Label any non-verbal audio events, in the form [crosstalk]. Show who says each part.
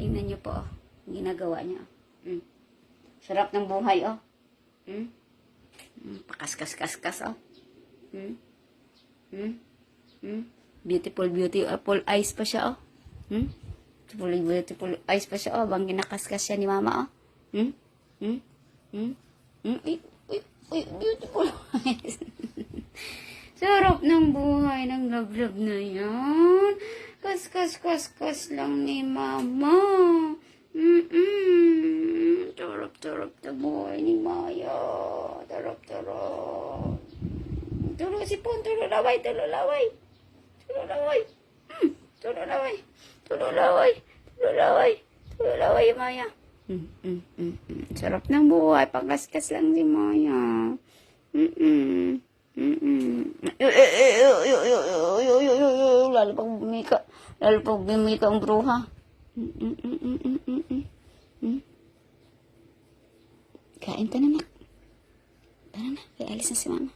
Speaker 1: Tingnan niyo po, oh. Ginagawa niya. oh. Mm. Sarap ng buhay, oh. Mm. Mm. Pakas-kas-kas-kas, oh. Mm. Mm. Mm. Beautiful, beautiful eyes pa siya, oh. Mm. Beautiful, beautiful eyes pa siya, oh. Bang kinakaskas siya ni mama, oh. Mm. Mm. Mm. Mm. Uy, uy, uy, beautiful eyes. [laughs] Sarap ng buhay ng love-love na yan. Kas-kas-kas-kas lang ni mama. Mm-mm. Tarap-tarap na buhay ni Maya. Tarap-tarap. Tulo si Pon, tulo laway, tulo laway. Tulo laway. Hmm, tulo laway. Tulo laway. Tulo laway. Tulo laway, Maya. Mm, mm, mm, mm. Sarap ng buhay. Pangkaskas lang si Maya. Mm-mm. Mm-mm. Lalo pag bumika. Lalo pag bumika ang bruha. Mm-mm-mm-mm-mm-mm. Mm. Kain ka na, nak. Tara na, kaya alis na si mama.